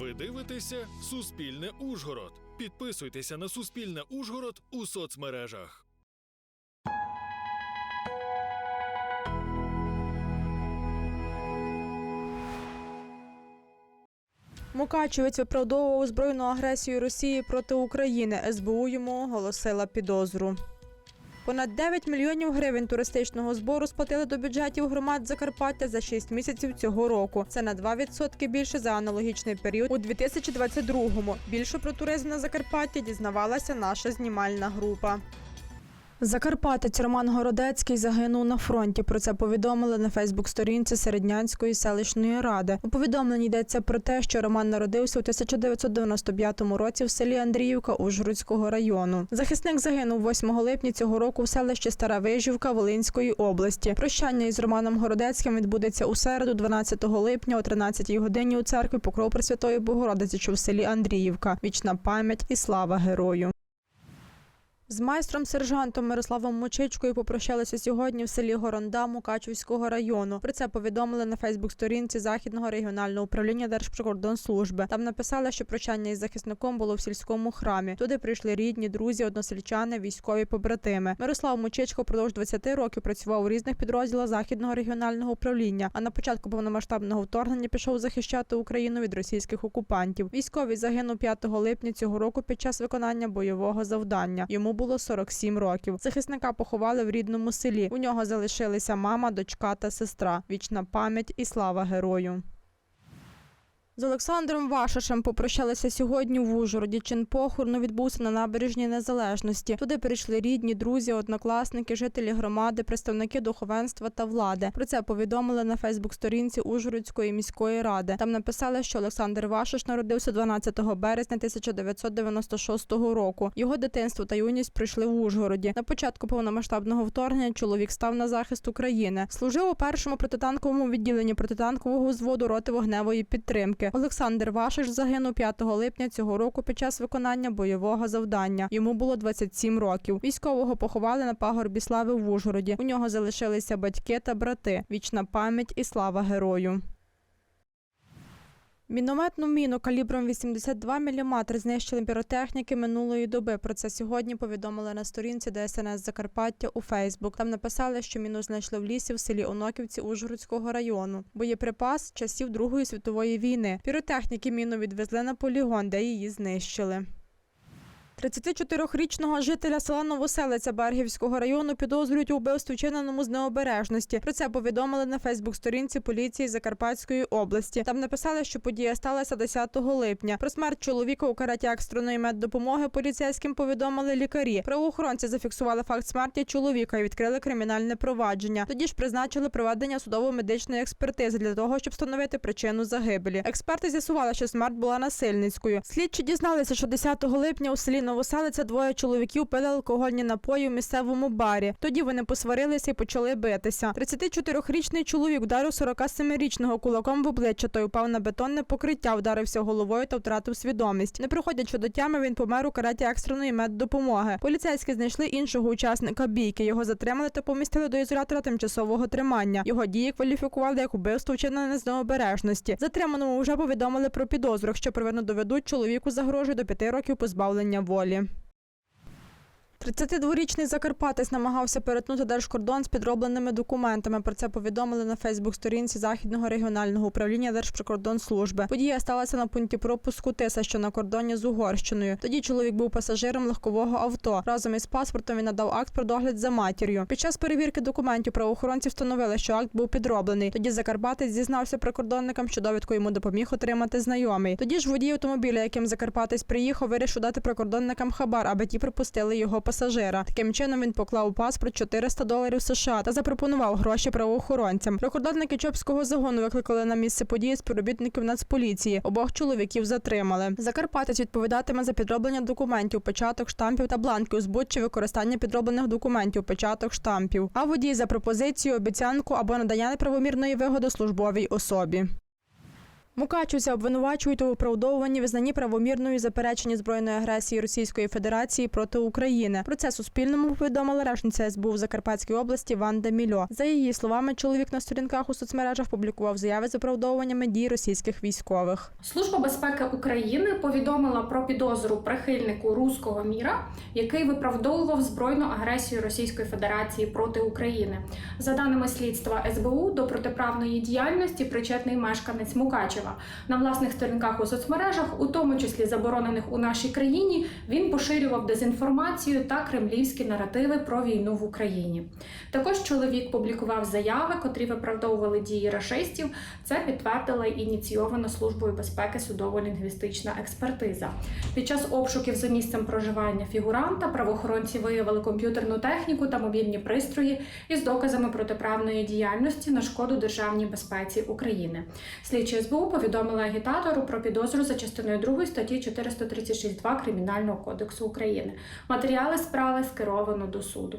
Ви дивитеся Суспільне Ужгород. Підписуйтеся на Суспільне Ужгород у соцмережах. Мукачевець виправдовував збройну агресію Росії проти України. СБУ йому оголосила підозру. Понад 9 мільйонів гривень туристичного збору сплатили до бюджетів громад Закарпаття за 6 місяців цього року. Це на 2% більше за аналогічний період у 2022-му. Більше про туризм на Закарпатті дізнавалася наша знімальна група. Закарпатець Роман Городецький загинув на фронті. Про це повідомили на Фейсбук-сторінці Середнянської селищної ради. У повідомленні йдеться про те, що Роман народився у 1995 році в селі Андріївка Ужгородського району. Захисник загинув 8 липня цього року в селищі Стара Вижівка Волинської області. Прощання із Романом Городецьким відбудеться у середу, 12 липня о 13 годині у церкві Покров Пресвятої Богородиці, що в селі Андріївка. Вічна пам'ять і слава герою. З майстром сержантом Мирославом Мочичкою попрощалися сьогодні в селі Горонда Мукачівського району. Про це повідомили на Фейсбук-сторінці Західного регіонального управління Держприкордонслужби. Там написали, що прощання із захисником було в сільському храмі. Туди прийшли рідні, друзі, односельчани, військові побратими. Мирослав Мочичко впродовж 20 років працював у різних підрозділах Західного регіонального управління. А на початку повномасштабного вторгнення пішов захищати Україну від російських окупантів. Військовий загинув 5 липня цього року під час виконання бойового завдання. Йому було 47 років. Захисника поховали в рідному селі. У нього залишилися мама, дочка та сестра. Вічна пам'ять і слава герою. З Олександром Вашашем попрощалися сьогодні в Ужгороді. Чин похорону відбувся на набережній Незалежності. Туди прийшли рідні, друзі, однокласники, жителі громади, представники духовенства та влади. Про це повідомили на Фейсбук-сторінці Ужгородської міської ради. Там написали, що Олександр Вашаш народився 12 березня 1996 року. Його дитинство та юність пройшли в Ужгороді. На початку повномасштабного вторгнення чоловік став на захист України. Служив у першому протитанковому відділенні протитанкового взводу роти вогневої підтримки. Олександр Вашиш загинув 5 липня цього року під час виконання бойового завдання. Йому було 27 років. Військового поховали на пагорбі слави в Ужгороді. У нього залишилися батьки та брати. Вічна пам'ять і слава герою. Мінометну міну калібром 82 мм знищили піротехніки минулої доби. Про це сьогодні повідомили на сторінці ДСНС Закарпаття у Фейсбук. Там написали, що міну знайшли в лісі в селі Оноківці Ужгородського району. Боєприпас часів Другої світової війни. Піротехніки міну відвезли на полігон, де її знищили. 34-річного жителя села Новоселиця Бергівського району підозрюють у вбивстві вчиненому з необережності. Про це повідомили на Фейсбук-сторінці поліції Закарпатської області. Там написали, що подія сталася 10 липня. Про смерть чоловіка у караті екстреної меддопомоги поліцейським повідомили лікарі. Правоохоронці зафіксували факт смерті чоловіка і відкрили кримінальне провадження. Тоді ж призначили проведення судово-медичної експертизи для того, щоб встановити причину загибелі. Експерти з'ясували, що смерть була насильницькою. Слідчі дізналися, що 10 липня у селі Новоселиця двоє чоловіків пили алкогольні напої у місцевому барі. Тоді вони посварилися і почали битися. 34-річний чоловік ударив 47-річного кулаком в обличчя. Той упав на бетонне покриття, вдарився головою та втратив свідомість. Не приходячи до тями, він помер у кареті екстреної меддопомоги. Поліцейські знайшли іншого учасника бійки. Його затримали та помістили до ізолятора тимчасового тримання. Його дії кваліфікували як убивство вчинене з необережності. Затриманому вже повідомили про підозру. Якщо провину доведуть, чоловіку загрожує до п'яти років позбавлення волі. Olha, 32-річний закарпатець намагався перетнути держкордон з підробленими документами. Про це повідомили на Фейсбук-сторінці Західного регіонального управління Держприкордонслужби. Подія сталася на пункті пропуску Тиса, що на кордоні з Угорщиною. Тоді чоловік був пасажиром легкового авто. Разом із паспортом він надав акт про догляд за матір'ю. Під час перевірки документів правоохоронці встановили, що акт був підроблений. Тоді закарпатець зізнався прикордонникам, що довідку йому допоміг отримати знайомий. Тоді ж водій автомобіля, яким закарпатець приїхав, вирішив дати прикордонникам хабар, аби ті пропустили його пасажира. Таким чином він поклав у паспорт 400 доларів США та запропонував гроші правоохоронцям. Прикордонники Чопського загону викликали на місце події співробітників Нацполіції. Обох чоловіків затримали. Закарпатець відповідатиме за підроблення документів, печаток, штампів та бланків, збут використання підроблених документів, печаток, штампів. А водій за пропозицію, обіцянку або надання неправомірної вигоди службовій особі. Мукачівця обвинувачують у виправдовуванні визнанні правомірною заперечення збройної агресії Російської Федерації проти України. Про це Суспільному повідомила речниця СБУ в Закарпатській області Ванда Мільо. За її словами, чоловік на сторінках у соцмережах публікував заяви з виправдовуваннями дій російських військових. Служба безпеки України повідомила про підозру прихильнику руського міра, який виправдовував збройну агресію Російської Федерації проти України. За даними слідства СБУ, до протиправної діяльності причетний мешканець Мукачева. На власних сторінках у соцмережах, у тому числі заборонених у нашій країні, він поширював дезінформацію та кремлівські наративи про війну в Україні. Також чоловік публікував заяви, котрі виправдовували дії рашистів. Це підтвердила ініційована службою безпеки судово-лінгвістична експертиза. Під час обшуків за місцем проживання фігуранта правоохоронці виявили комп'ютерну техніку та мобільні пристрої із доказами протиправної діяльності на шкоду державній безпеці України. Слідчі СБУ повідомили агітатору про підозру за частиною 2 статті 436.2 Кримінального кодексу України. Матеріали справи скеровано до суду.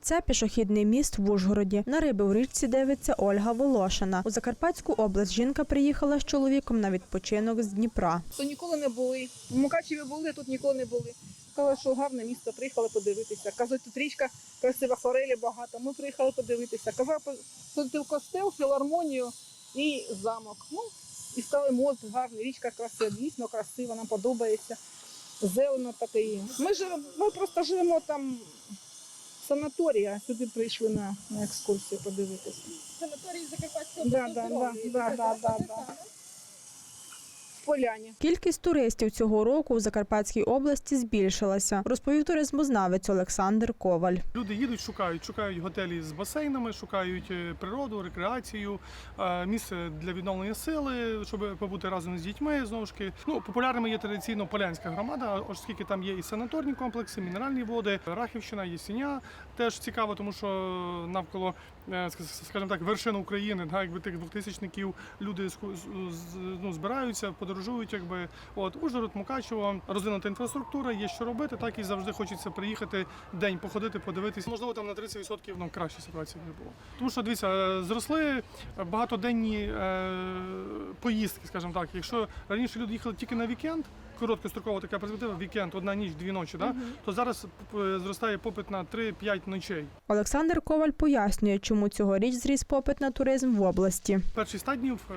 Це пішохідний міст в Ужгороді. На риби в річці дивиться Ольга Волошина. У Закарпатську область жінка приїхала з чоловіком на відпочинок з Дніпра. то ніколи не були. В Мукачеві були, тут ніколи не були. Сказали, що гарне місто, приїхали подивитися. Кажуть, тут річка красива, форелі багато. Ми приїхали подивитися. Казав, сходити в костел, філармонію і замок. Ну, і стали мост гарний, річка красива, дійсно красива, нам подобається. Зелено таке. Ми живемо, ми просто живемо там в санаторії, а сюди прийшли на, на екскурсію подивитися. Санаторій Закарпатського Да, да, да, да, да, да, да. В поляні. Кількість туристів цього року у Закарпатській області збільшилася, розповів туризмознавець Олександр Коваль. Люди їдуть, шукають, шукають готелі з басейнами, шукають е, природу, рекреацію, е, місце для відновлення сили, щоб побути разом з дітьми. Знову ж таки, ну популярними є традиційно полянська громада, оскільки там є і санаторні комплекси, мінеральні води, Рахівщина, Єсеня. Теж цікаво, тому що навколо, е, скажімо так, вершин України, якби тих двохтисячників люди ну, збираються, подорожують, якби от Ужгород, Мукачево, розвинута інфраструктура, є що робити, так і завжди хочеться приїхати день походити, подивитися. Можливо, там на 30% ну, краще ситуація не було. Тому що дивіться, е, зросли багатоденні е, поїздки, скажімо так. Якщо раніше люди їхали тільки на вікенд. Короткострокова така перспектива, вікенд, одна ніч, дві ночі, да? то зараз е, зростає попит на 3-5 ночей. Олександр Коваль пояснює, чому цьогоріч зріс попит на туризм в області. Перші 100 днів е,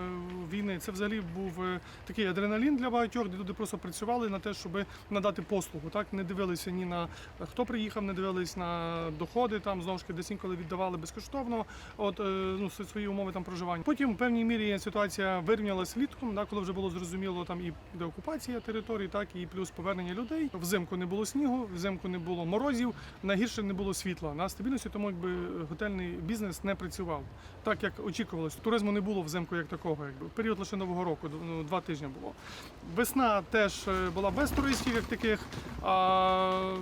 війни це взагалі був е, такий адреналін для багатьох, де люди просто працювали на те, щоб надати послугу. Так не дивилися ні на хто приїхав, не дивились на доходи. Там знову ж десь інколи віддавали безкоштовно. От ну свої умови там проживання. Потім в певній мірі ситуація вирівнялась літком, да, коли вже було зрозуміло там і деокупація територій, так і плюс повернення людей. Взимку не було снігу, взимку не було морозів. Найгірше не було світла на стабільності, тому якби готельний бізнес не працював так, як очікувалось. Туризму не було взимку як такого, якби період лише нового року, ну, два тижні було. Весна теж е, була без туристів, як таких. А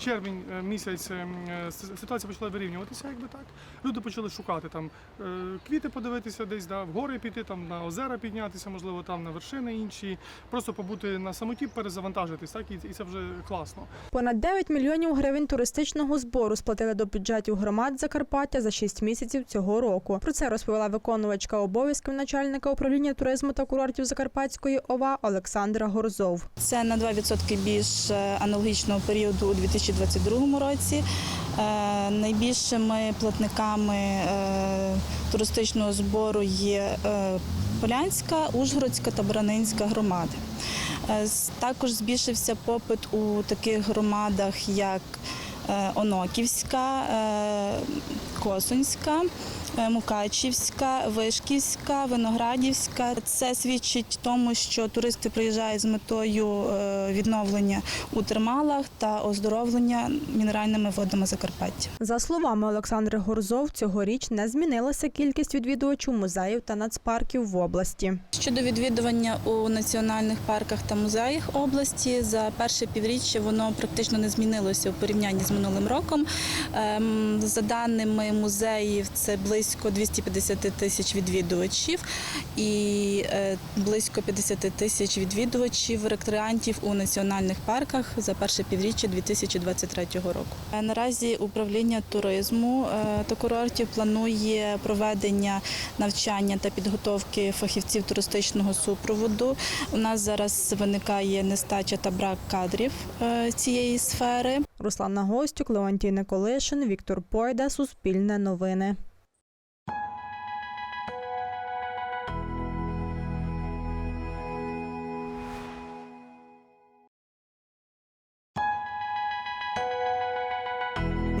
червень е, місяць е, ситуація почала вирівнюватися, якби так. Люди почали шукати там е, квіти подивитися десь, да, в гори піти, там на озера піднятися, можливо, там на вершини інші, просто побути на самоті, перезавантажитись, так і, і це вже класно. Понад 9 мільйонів гривень туристичного збору сплатили до бюджетів громад Закарпаття за 6 місяців цього року. Про це розповіла виконувачка обов'язків начальника управління туризму та курортів Закарпатської ОВА Олександра Горзов. Це на 2% більш аналогічного періоду у 2022 році. Е, Найбільшими платниками е, туристичного збору є е, Полянська, Ужгородська та Бранинська громади. Також збільшився попит у таких громадах, як Оноківська, Косунська. Мукачівська, Вишківська, Виноградівська. Це свідчить тому, що туристи приїжджають з метою е, відновлення у термалах та оздоровлення мінеральними водами Закарпаття. За словами Олександри Горзов, цьогоріч не змінилася кількість відвідувачів музеїв та нацпарків в області. Щодо відвідування у національних парках та музеях області, за перше півріччя воно практично не змінилося у порівнянні з минулим роком. Ем, За даними музеїв, це близько близько 250 тисяч відвідувачів і е, близько 50 тисяч відвідувачів рекреантів у національних парках за перше півріччя 2023 року. Е, Наразі управління туризму е, та курортів планує проведення навчання та підготовки фахівців туристичного супроводу. У нас зараз виникає нестача та брак кадрів цієї сфери. Руслана Гостюк, Леонтій Николишин, Віктор Пойда, Суспільне новини.